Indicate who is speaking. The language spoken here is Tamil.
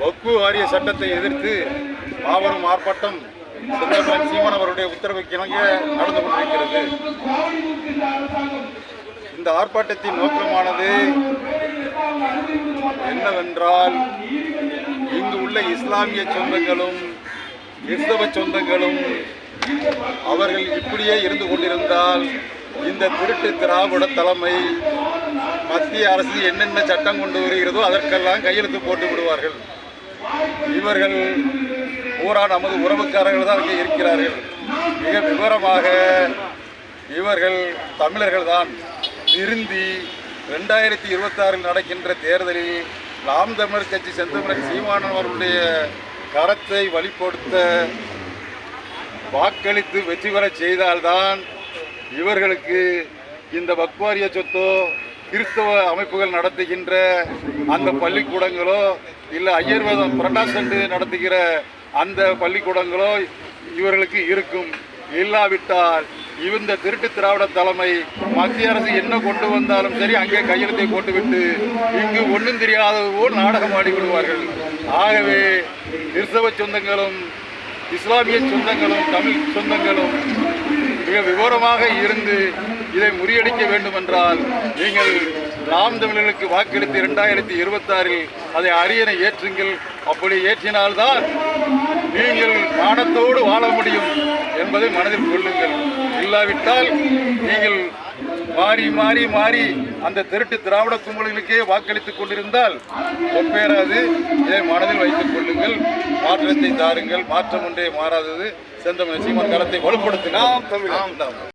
Speaker 1: வக்பு வாரிய சட்டத்தை எதிர்த்து மாபெரும் ஆர்ப்பாட்டம் செந்தமிழன் சீமான் அவருடைய உத்தரவுக்கு இணங்க நடந்து கொண்டிருக்கிறது. இந்த ஆர்ப்பாட்டத்தின் நோக்கமானது என்னவென்றால் இங்கு உள்ள இஸ்லாமிய சொந்தங்களும் கிறிஸ்தவ சொந்தங்களும் அவர்கள் இப்படியே இருந்து கொண்டிருந்தால் இந்த திருட்டு திராவிட தலைமை மத்திய அரசு என்னென்ன சட்டம் கொண்டு வருகிறதோ அதற்கெல்லாம் கையெழுத்து போட்டு விடுவார்கள். இவர்கள் பூரா நமது உறவுக்காரர்கள் தான் இங்கே இருக்கிறார்கள். மிக விவரமாக இவர்கள் தமிழர்கள் தான் விருந்தி ரெண்டாயிரத்தி இருபத்தாறில் நடக்கின்ற தேர்தலில் நாம் தமிழர் கட்சி செந்தமிழர் சீமானன் அவர்களுடைய கரத்தை வழிப்படுத்த வாக்களித்து வெற்றி பெறச் செய்தால்தான் இவர்களுக்கு இந்த பக்வாரிய சொத்தோ கிறிஸ்தவ அமைப்புகள் நடத்துகின்ற அந்த பள்ளிக்கூடங்களோ இல்லை ஐயர்வேதம் புரட்டாசண்டு நடத்துகிற அந்த பள்ளிக்கூடங்களோ இவர்களுக்கு இருக்கும். இல்லாவிட்டால் இந்த திருட்டு திராவிட தலைமை மத்திய அரசு என்ன கொண்டு வந்தாலும் சரி அங்கே கையெழுத்தை போட்டுவிட்டு இங்கு ஒன்றும் தெரியாதது போல் நாடகம் ஆடி விடுவார்கள் ஆகவே கிறிஸ்தவ சொந்தங்களும் இஸ்லாமிய சொந்தங்களும் தமிழ் சொந்தங்களும் மிக விவரமாக இருந்து இதை முறியடிக்க வேண்டுமென்றால் நீங்கள் நாம் தமிழர்களுக்கு வாக்களித்து இரண்டாயிரத்தி இருபத்தாறில் அதை அரியணை ஏற்றுங்கள். அப்படி ஏற்றினால்தான் நீங்கள் மானத்தோடு வாழ முடியும் என்பதை மனதில் கொள்ளுங்கள். இல்லாவிட்டால் நீங்கள் மாறி மாறி மாறி அந்த திருட்டு திராவிட கும்பல்களுக்கே வாக்களித்துக் கொண்டிருந்தால் ஒப்பேறாது. இதை மனதில் வைத்துக் கொள்ளுங்கள். மாற்றத்தை தாருங்கள். மாற்றம் ஒன்றே மாறாதது. செந்தமிழ் சீமான் கரத்தை வலுப்படுத்தினால் தமிழ்